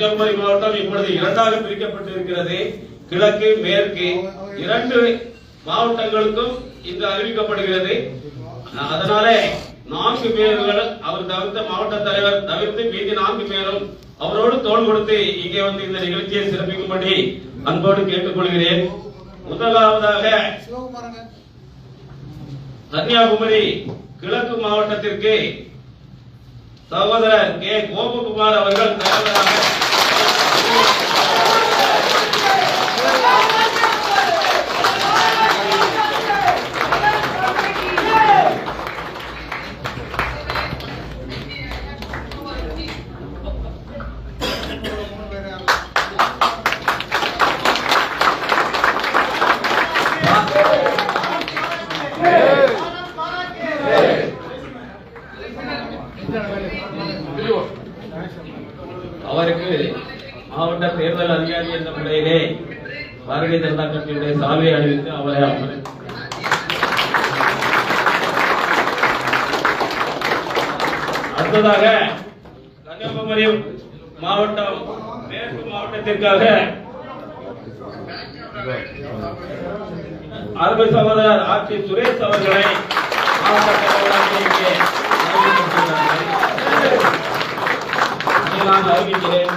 கன்னியாகுமரி மாவட்டம் இப்பொழுது இரண்டாக பிரிக்கப்பட்டு இருக்கிறது கிழக்கு மேற்கு இரண்டு மாவட்டங்களுக்கும் இன்று அறிவிக்கப்படுகிறது. அதனாலே நான்கு பேர்கள் அவர் தவிர்த்த மாவட்ட தலைவர் தவிர்த்து மீதி நான்கு பேரும் அவரோடு தோல் கொடுத்து இங்கே வந்து இந்த நிகழ்ச்சியை சிறப்பிக்கும்படி அன்போடு கேட்டுக்கொள்கிறேன். முதலாவதாக கன்னியாகுமரி கிழக்கு மாவட்டத்திற்கு சகோதரர் கே. கோபகுமார் அவர்கள் தலைவராக அவருக்கு மாவட்ட தேர்தல் அதிகாரி என்ற முறையிலே பாரதிய ஜனதா கட்சியுடைய சால்வை அணிவித்து அவரை அமர அடுத்ததாக கன்னியாகுமரி மாவட்டம் மேற்கு மாவட்டத்திற்காக அருமை சகோதரர் ஆட்சி சுரேஷ் அவர்களை மாவட்ட அறிவிக்கிறேன்.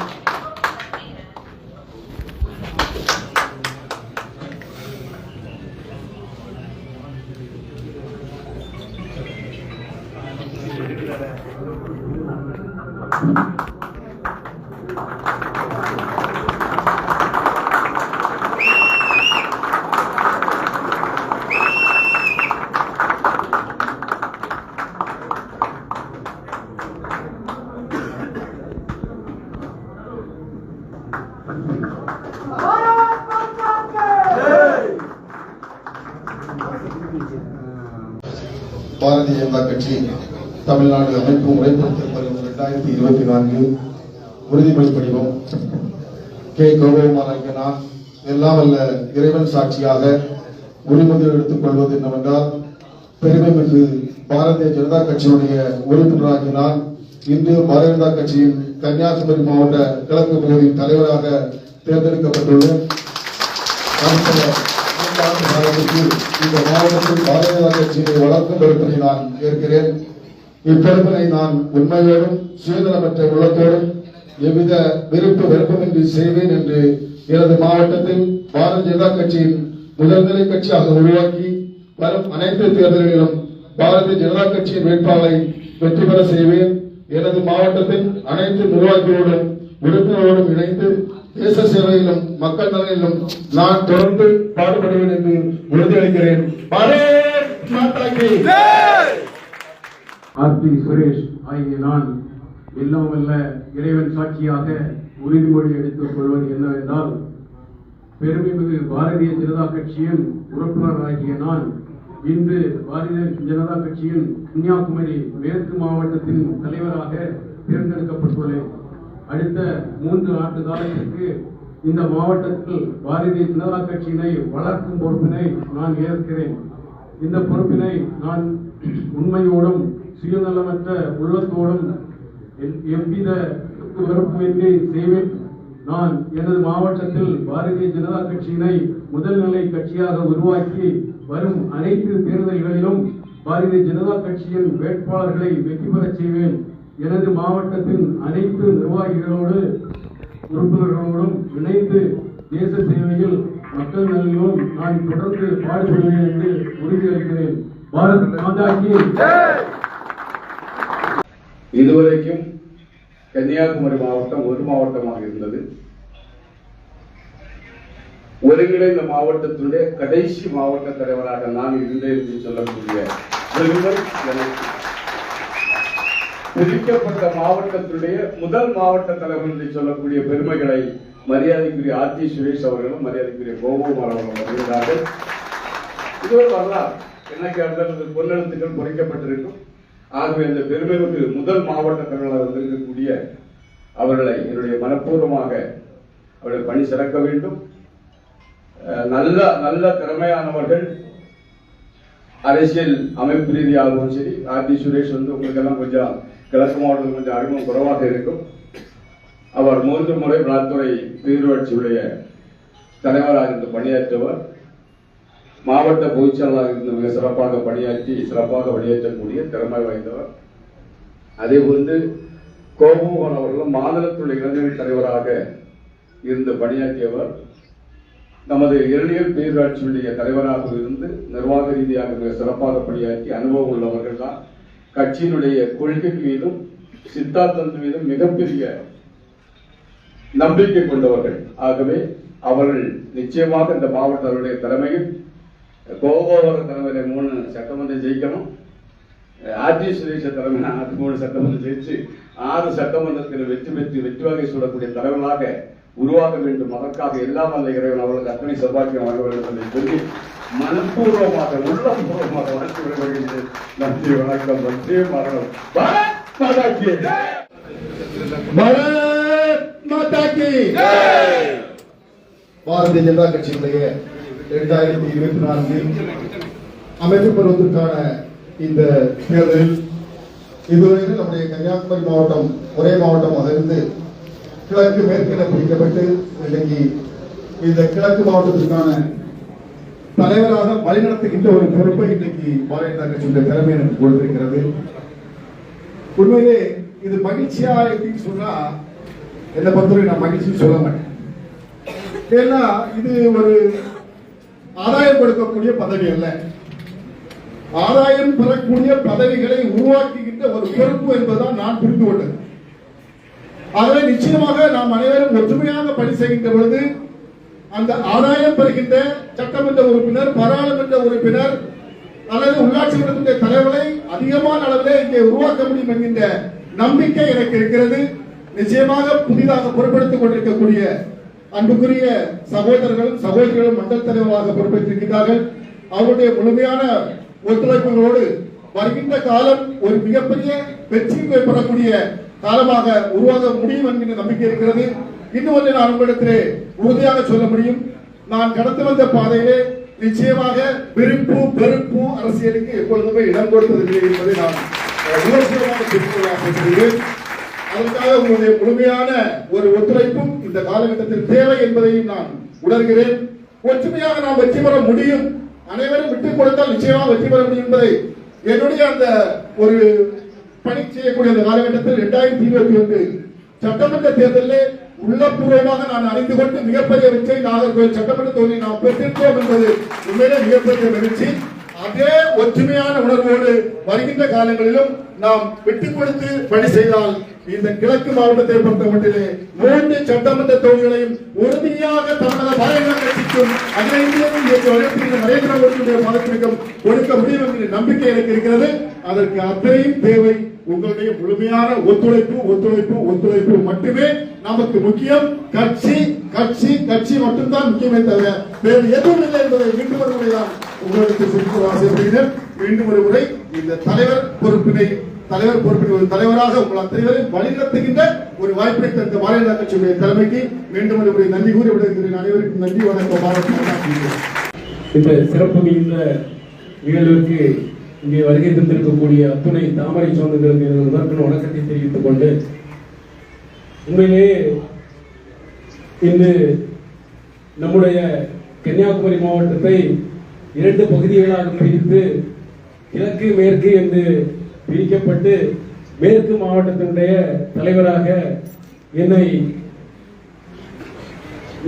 பாரதிய ஜனதா கட்சி தமிழ்நாடு அமைப்பு முறைப்படுத்தல் ரெண்டாயிரத்தி இருபத்தி நான்கு உறுதிமொழி படிவோம் கே. கௌரவமான நான் எல்லாம் வல்ல இறைவன் சாட்சியாக உறுதிமொழி எடுத்துக் கொள்வது என்னவென்றால் பெருமைமிகு பாரதிய ஜனதா கட்சியுடைய உறுப்பினராகி நான் இன்று பாரதிய ஜனதா கட்சியின் கன்னியாகுமரி மாவட்ட கிழக்கு பகுதியின் தலைவராக தேர்ந்தெடுக்கப்பட்டுள்ளேன் இந்த மாவட்டத்தில் பாரதிய ஜனதா கட்சியை வளர்க்கும் பொறுப்பினை நான் ஏற்கிறேன். இப்பொறுப்பினை நான் உண்மையோடும் சுயநலமற்ற உள்ளத்தோடும் எவ்வித விருப்பு வெறுப்பமின்றி செய்வேன் என்று எனது மாவட்டத்தில் பாரதிய ஜனதா கட்சியின் முதல்நிலை கட்சியாக உருவாக்கி வரும் அனைத்து தேர்தல்களிலும் பாரதிய ஜனதா கட்சியின் வேட்பாளரை வெற்றி பெற செய்வேன். எனது மாவட்டத்தின் அனைத்து நிர்வாகிகளோடும் உறுப்பினரோடும் இணைந்து தேச சேவையிலும் மக்கள் நலனிலும் நான் தொடர்ந்து பாடுபடுவேன் என்று உறுதியளிக்கிறேன். பாரத் மாதா ஆர்த்தி ஆர் பி சுரேஷ் ஆகிய நான் எல்லாம் வல்ல இறைவன் சாட்சியாக உறுதிமொழி எடுத்துக் கொள்வது என்னவென்றால் பெருமைமிகு பாரதிய ஜனதா கட்சியின் உறுப்பினராகிய நான் இன்று பாரதிய ஜனதா கட்சியின் கன்னியாகுமரி மேற்கு மாவட்டத்தின் தலைவராக தேர்ந்தெடுக்கப்பட்டுள்ளேன். அடுத்த மூன்று ஆண்டு காலத்திற்கு இந்த மாவட்டத்தில் பாரதிய ஜனதா கட்சியினை வளர்க்கும் பொறுப்பினை நான் ஏற்கிறேன். இந்த பொறுப்பினை நான் உண்மையோடும் சுயநலமற்ற உள்ளத்தோடும் எவ்வித வெறுப்புமின்றி செய்வேன். நான் எனது மாவட்டத்தில் பாரதிய ஜனதா கட்சியினை முதல்நிலை கட்சியாக உருவாக்கி வரும் அனைத்து தேர்தல்களிலும் பாரதிய ஜனதா கட்சியின் வேட்பாளர்களை வெற்றி பெறச் செய்வேன். எனது மாவட்டத்தின் அனைத்து நிர்வாகிகளோடு உறுப்பினர்களோடும் இணைந்து தேச சேவையில் மக்கள் நலனிலும் நான் தொடர்ந்து பாடுபடுவேன் என்று உறுதியளிக்கிறேன். பாரத் மாதாஜி இதுவரைக்கும் கன்னியாகுமரி மாவட்டம் ஒரு மாவட்டமாக இருந்தது. ஒருங்கிணைந்த மாவட்டத்தினுடைய கடைசி மாவட்ட தலைவராக நான் இருந்தேன் என்று சொல்லக்கூடிய பிரிக்கப்பட்ட மாவட்டத்தினுடைய முதல் மாவட்ட தலைவர் என்று சொல்லக்கூடிய பெருமைகளை மரியாதைக்குரிய ஆர்த்தி சுரேஷ் அவர்களும் மரியாதைக்குரிய கோபகுமார் அவர்களும் வருகிறார்கள் இது ஒரு வரலாறு. என்ன கேட்டால் பொன்னெழுத்துக்கள் குறைக்கப்பட்டிருக்கும் ஆகவே இந்த பெருமைக்கு முதல் மாவட்ட தலைவராக வந்திருக்கக்கூடிய அவர்களை என்னுடைய மனப்பூர்வமாக அவர்களை பணி சிறக்க வேண்டும். நல்ல நல்ல திறமையானவர்கள். அரசியல் அமைப்பு ரீதியாகவும் சரி ஆர் டி சுரேஷ் வந்து உங்களுக்கெல்லாம் கொஞ்சம் கிழக்கு மாவட்டத்தில் கொஞ்சம் அறிமுகம் குறைவாக இருக்கும். அவர் மூன்று முறை வனத்துறை பேரூராட்சியுடைய தலைவராக இருந்து பணியாற்றவர் மாவட்ட பொதுச்செயலாளராக இருந்து மிக சிறப்பாக பணியாற்றி சிறப்பாக பணியாற்றக்கூடிய திறமை வாய்ந்தவர். அதே போன்று கோபமோகன் அவர்களும் மாநிலத்துடைய இளைஞர்கள் தலைவராக இருந்து பணியாற்றியவர். நமது இரணியல் பேரூராட்சியுடைய தலைவராக இருந்து நிர்வாக ரீதியாக மிக சிறப்பாக பணியாற்றி அனுபவம் உள்ளவர்கள் தான். கட்சியினுடைய கொள்கை மீதும் சித்தாந்தம் மீதும் மிகப்பெரிய நம்பிக்கை கொண்டவர்கள். ஆகவே அவர்கள் நிச்சயமாக இந்த மாவட்டங்களுடைய தலைமையில் கோபாவர தலைமையில மூணு சட்டமன்றம் ஜெயிக்கணும். ஆர்ஜி சுரேஷ தலைமையில ஆறு மூணு சட்டமன்றம் ஜெயிச்சு ஆறு சட்டமன்றத்தில் வெற்றி பெற்று வெற்றி வகை சூடக்கூடிய தலைவர்களாக உருவாக்க வேண்டும். அதற்காக எல்லாம் வல்ல இறைவன் அவர்களுக்கு அத்தனை சௌபாக்கியம் வழங்க வேண்டும் என்று சொல்லி மனப்பூர்வமாக உள்ளபூர்வமாக வாழ்த்து வேண்டும் நன்றி வணக்கம் நன்றி மரணம். பாரதிய ஜனதா கட்சியினுடைய இரண்டாயிரத்தி இருபத்தி நான்கில் அமைப்பு பருவத்திற்கான இந்த தேர்தலில் இதுவரையில் நம்முடைய கன்னியாகுமரி மாவட்டம் ஒரே மாவட்டமாக இருந்து கிழக்கு மேற்கென பிரிக்கப்பட்டு இன்னைக்கு இந்த கிழக்கு மாவட்டத்திற்கான தலைவராக வழிநடத்துகின்ற ஒரு பொறுப்பை இன்னைக்கு பாரதிய ஜனதா கட்சியுடைய தலைமை எனக்கு கொடுத்திருக்கிறது. உண்மையிலே இது மகிழ்ச்சியா எப்படின்னு சொன்னா என்னை பொறுத்தவரை நான் மகிழ்ச்சின்னு சொல்ல மாட்டேன். ஏன்னா இது ஒரு ஆதாயம் கொடுக்கக்கூடிய பதவி அல்ல. ஆதாயம் பெறக்கூடிய பதவிகளை உருவாக்குகின்ற ஒரு பொறுப்பு என்பதுதான் நான் புரிந்து கொண்டது. அதில் நிச்சயமாக நாம் அனைவரும் ஒற்றுமையாக பணி செய்கின்ற பொழுது அந்த ஆதாயம் பெறுகின்ற சட்டமன்ற உறுப்பினர் பாராளுமன்ற உறுப்பினர் அல்லது உள்ளாட்சி மன்றத்துடைய தலைவரை அதிகமான அளவிலே இங்கே உருவாக்க முடியும் என்கின்ற நம்பிக்கை எனக்கு இருக்கிறது. நிச்சயமாக புதிதாக பொறுப்பெடுத்துக் கொண்டிருக்கக்கூடிய அன்புக்குரிய சகோதரர்களும் சகோதரிகளும் மண்டல் தலைவராக பொறுப்பேற்றிருக்கிறார்கள் அவருடைய முழுமையான ஒத்துழைப்புகளோடு வருகின்ற காலம் ஒரு மிகப்பெரிய வெற்றி பெறக்கூடிய காலமாக உருவாக முடியும் என்கின்ற நம்பிக்கை இருக்கிறது. இன்னும் ஒன்று நான் உங்களிடத்திலே உறுதியாக சொல்ல முடியும். நான் கடந்து வந்த பாதையிலே நிச்சயமாக விருப்பு வெறுப்பு அரசியலுக்கு எப்பொழுதுமே இடம் கொடுத்ததில்லை என்பதை நான் அஹ், விமர்சனமாக தெரிவித்துக் அதற்காக உங்களுடைய முழுமையான ஒரு ஒத்துழைப்பும் இந்த காலகட்டத்தில் தேவை என்பதையும் நான் உணர்கிறேன். ஒற்றுமையாக நாம் வெற்றி பெற முடியும். அனைவரும் விட்டுக் கொடுத்தால் நிச்சயமாக வெற்றி பெற முடியும் என்பதை என்னுடைய அந்த ஒரு பணி செய்யக்கூடிய அந்த காலகட்டத்தில் இரண்டாயிரத்தி இருபத்தி ஒன்று சட்டமன்ற தேர்தலில் உள்ளபூர்வமாக நான் அறிந்து கொண்டு மிகப்பெரிய வெற்றி நாகர்கோவில் சட்டமன்ற தொகுதி நாம் பெற்றிருக்கோம் என்பது உண்மையிலே மிகப்பெரிய மகிழ்ச்சி. அதே ஒற்றுமையான உணர்வோடு வருகின்ற காலங்களிலும் நாம் விட்டுக் கொடுத்து பணி செய்தால் இந்த கிழக்கு மாவட்டத்தை பொறுத்த மட்டிலே மூன்று சட்டமன்ற தொகுதிகளையும் உறுதியாக தமிழக பாரதிய கட்சிக்கும் அகில இந்தியாவும் நரேந்திர மோடியுடைய பாதத்திற்கும் கொடுக்க முடியும் என்கிற நம்பிக்கை எனக்கு இருக்கிறது. அதற்கு அத்தனையும் தேவை. உங்களுடைய முழுமையான ஒத்துழைப்பு ஒத்துழைப்பு ஒத்துழைப்பு மட்டுமே நமக்கு முக்கியம். கட்சி கட்சி கட்சி மட்டும்தான் முக்கியமே தவிர வேறு எதுவும் இல்லை என்பதை மீண்டும் ஒரு முறைதான் உங்களுக்கு குறிப்பிட ஆசைப்படுகிறேன். மீண்டும் ஒரு முறை இந்த தலைவர் பொறுப்பினை தலைவர் பொறுப்பில் ஒரு தலைவராக உங்கள் அத்தனைவரையும் வழிநடத்துகின்ற ஒரு வாய்ப்பை தந்த பாரதிய ஜனதா கட்சியுடைய தலைமைக்கு மீண்டும் ஒரு முறை நன்றி கூறி விடுகிறேன் அனைவருக்கும் நன்றி வணக்கம். பாரத இந்த சிறப்பு மிகுந்த நிகழ்வுக்கு இங்கே வருகை தந்திருக்கக்கூடிய அத்துணை தாமரை சொந்தங்களுக்கு எனது முதற்கண் வணக்கத்தை தெரிவித்துக் கொண்டு உண்மையிலேயே இன்று நம்முடைய கன்னியாகுமரி மாவட்டத்தை இரண்டு பகுதிகளாக பிரித்து கிழக்கு மேற்கு என்று பிரிக்கப்பட்டு மேற்கு மாவட்டத்தினுடைய தலைவராக என்னை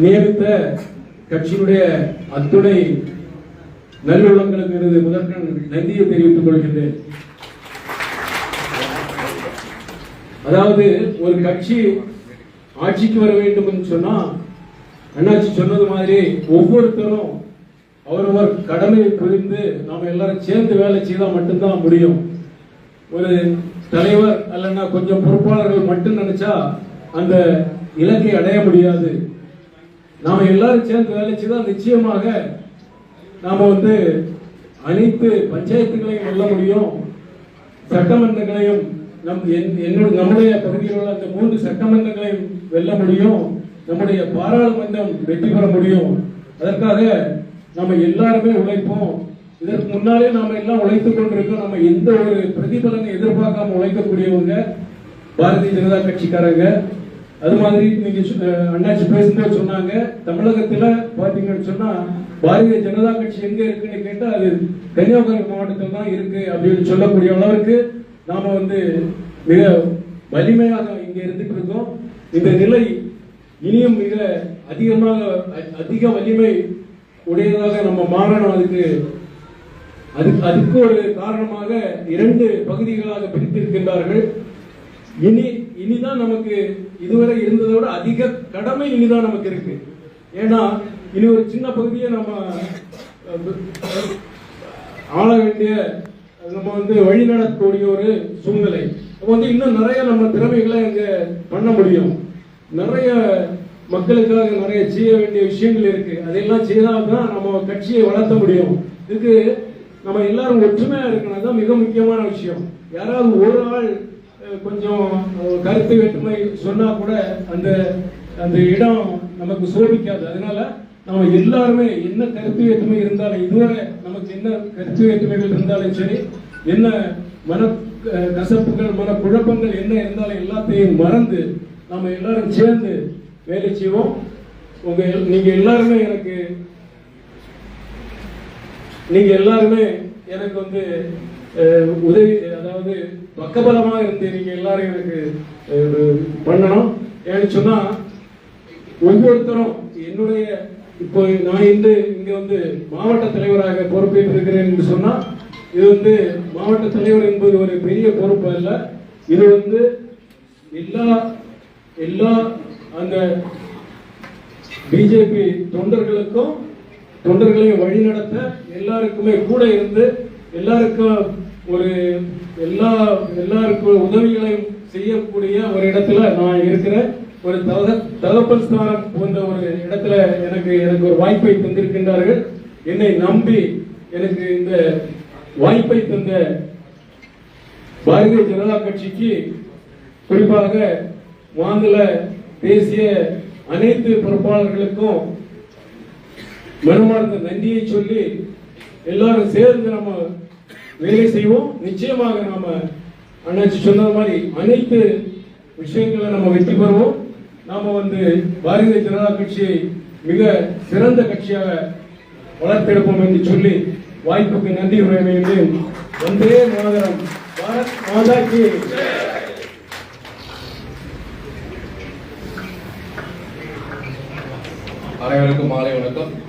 நியமித்த கட்சியினுடைய அத்துணை நல்லுள்ளங்களுக்கு எனது முதற்கண் நன்றியை தெரிவித்துக் கொள்கின்றேன். அதாவது ஒரு கட்சி ஆட்சிக்கு வர வேண்டும் என்று சொன்னா அண்ணாச்சி சொன்னது மாதிரி ஒவ்வொருத்தரும் அவரவர் கடமையை புரிந்து நாம் எல்லாரும் சேர்ந்து வேலை செய்தால் மட்டும்தான் முடியும். ஒரு தலைவர் அல்லனா கொஞ்சம் பொறுப்பாளர்கள் மட்டும் நினைச்சா அந்த இலக்கை அடைய முடியாது. நாம் எல்லாரும் சேர்ந்து வேலை செய்தால் நிச்சயமாக நாம் வந்து அனைத்து பஞ்சாயத்துகளையும் வெல்ல முடியும். சட்டமன்றங்களையும் நம் என்- நம்முடைய பகுதியில் உள்ள அந்த மூன்று சட்டமன்றங்களையும் வெல்ல முடியும். நம்முடைய பாராளுமன்றம் வெற்றி பெற முடியும். அதற்காக நம்ம எல்லாருமே உழைப்போம். இதற்கு முன்னாலே நாம எல்லாம் உழைத்துக் கொண்டிருக்கோம். நம்ம எந்த ஒரு பிரதிபலனை எதிர்பார்க்காம உழைக்கக்கூடியவங்க பாரதிய ஜனதா கட்சிக்காரங்க. அது மாதிரி நீங்க அண்ணாச்சி பேசும்போது சொன்னாங்க. தமிழகத்துல பாத்தீங்கன்னு சொன்னா பாரதிய ஜனதா கட்சி எங்க இருக்குன்னு கேட்டா அது கன்னியாகுமரி மாவட்டத்தில் தான் இருக்கு அப்படின்னு சொல்லக்கூடிய அளவுக்கு நாம வந்து மிக வலிமையாக இங்க இருந்துட்டு இருக்கோம். இந்த நிலை இனியும் மிக அதிகமாக அதிக வலிமை உடையதாக நம்ம மாறணும். அதுக்கு அதுக்கு அதுக்கு ஒரு காரணமாக இரண்டு பகுதிகளாக பிரித்திருக்கின்றார்கள். இனி இனிதான் நமக்கு இதுவரை இருந்ததை விட அதிக கடமை இனிதான் நமக்கு இருக்கு. ஏன்னா இனி ஒரு சின்ன பகுதியை நம்ம ஆள வேண்டிய நம்ம வந்து வழி நடத்தக்கூடிய ஒரு சூழ்நிலை. அப்ப வந்து இன்னும் நிறைய நம்ம திறமைகளை அங்க பண்ண முடியும். நிறைய மக்களுக்காக நிறைய செய்ய வேண்டிய விஷயங்கள் இருக்கு. அதையெல்லாம் செய்தால்தான் நம்ம கட்சியை வளர்த்த முடியும். இதுக்கு நம்ம எல்லாரும் ஒற்றுமையா இருக்கணும் தான் மிக முக்கியமான விஷயம். யாராவது ஒரு ஆள் கொஞ்சம் கருத்து வேற்றுமை சொன்னா கூட அந்த அந்த இடம் நமக்கு சோபிக்காது. அதனால நம்ம எல்லாருமே என்ன கருத்து வேற்றுமை இருந்தாலும் இதுவரை நமக்கு என்ன கருத்து வேற்றுமைகள் இருந்தாலும் சரி என்ன மன கசப்புகள் மன குழப்பங்கள் என்ன இருந்தாலும் எல்லாத்தையும் மறந்து நம்ம எல்லாரும் சேர்ந்து வேலை செய்வோம் உங்க நீங்க எல்லாருமே எனக்கு நீங்க எல்லாருமே எனக்கு வந்து உதவி அதாவது பக்கபலமா இருந்து நீங்க எல்லாரும் எனக்கு பண்ணணும். ஏன்னு சொன்னா ஒவ்வொருத்தரும் என்னுடைய இப்போ நான் இன்று இங்க வந்து மாவட்ட தலைவராக பொறுப்பேற்று இருக்கிறேன் என்று சொன்னா இது வந்து மாவட்ட தலைவர் என்பது ஒரு பெரிய பொறுப்பு அல்ல. இது வந்து எல்லா எல்லா அந்த பிஜேபி தொண்டர்களுக்கும் தொண்டர்களையும் வழிநடத்த எல்லாருக்குமே கூட இருந்து எல்லாருக்கும் ஒரு எல்லா எல்லாருக்கும் உதவிகளையும் செய்யக்கூடிய ஒரு இடத்துல நான் இருக்கிறேன். ஒரு தக ஸ்தானம் போன்ற ஒரு இடத்துல எனக்கு எனக்கு ஒரு வாய்ப்பை தந்திருக்கின்றார்கள். என்னை நம்பி எனக்கு இந்த வாய்ப்பை தந்த பாரதிய ஜனதா கட்சிக்கு குறிப்பாக மாநில பேசிய அனைத்து பொறுப்பாளர்களுக்கும் மனமார்ந்த நன்றியை சொல்லி எல்லாரும் சேர்ந்து நம்ம வேலை செய்வோம். நிச்சயமாக நாம அண்ணாச்சி சொன்னது மாதிரி அனைத்து விஷயங்களை நம்ம வெற்றி பெறுவோம். நாம வந்து பாரதிய ஜனதா கட்சியை மிக சிறந்த கட்சியாக வளர்த்தெடுப்போம் என்று சொல்லி வாய்ப்புக்கு நன்றி உரை வேண்டும். வந்தே மாதரம். பாரத் மாதா கி. அனைவருக்கும் மாலை வணக்கம்.